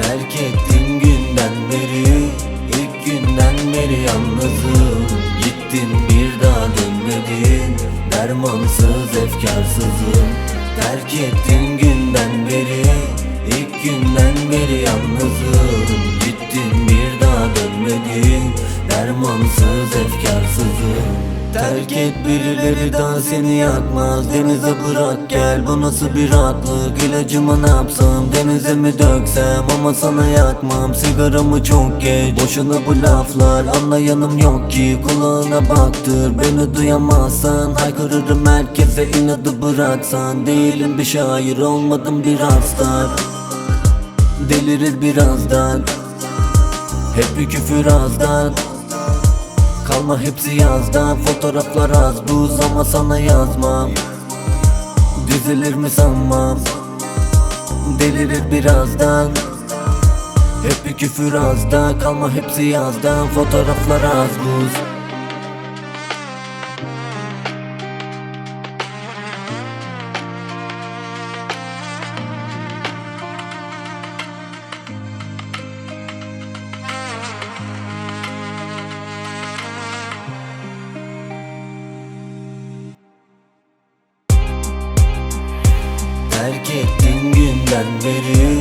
ettin günden beri ilk günden beri yalnızım. Gittin bir daha dönmedin Dermansız efkarsızım. Terk ettin günden beri ilk günden beri yalnızım. Gittin bir daha dönmedin Dermansız efkarsızım Terk et birileri daha seni yakmaz. Denize bırak gel. Bu nasıl bir rahatlık? İlacımı ne yapsam? Denize mi döksem? Ama sana yakmam. Sigaramı çok geç. Boşuna bu laflar. Anlayanım yok ki. Kulağına baktır. Beni duyamazsan Haykırırım. Herkese inadı bıraksan. Değilim bir şair olmadım bir hasta Delirir birazdan. Hep bir küfür azdan Kalma hepsi yazdan Fotoğraflar az. Buz ama sana yazmam. Düzelir mi sanmam? Delirir birazdan. Hep bir küfür azda. Kalma hepsi yazdan Fotoğraflar az. Buz Terk ettin günden beri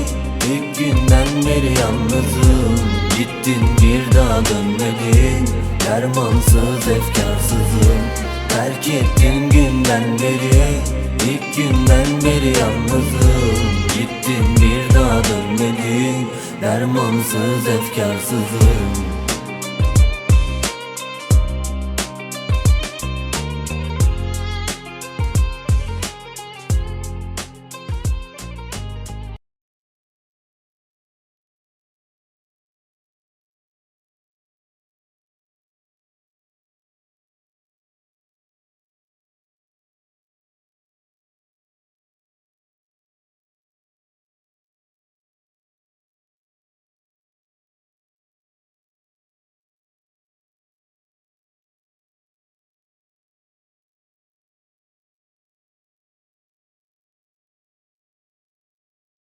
ilk günden beri yalnızım. Gittin bir daha dönmedin Dermansız efkarsızım. Terk ettin günden beri ilk günden beri yalnızım. Gittin bir daha dönmedin Dermansız efkarsızım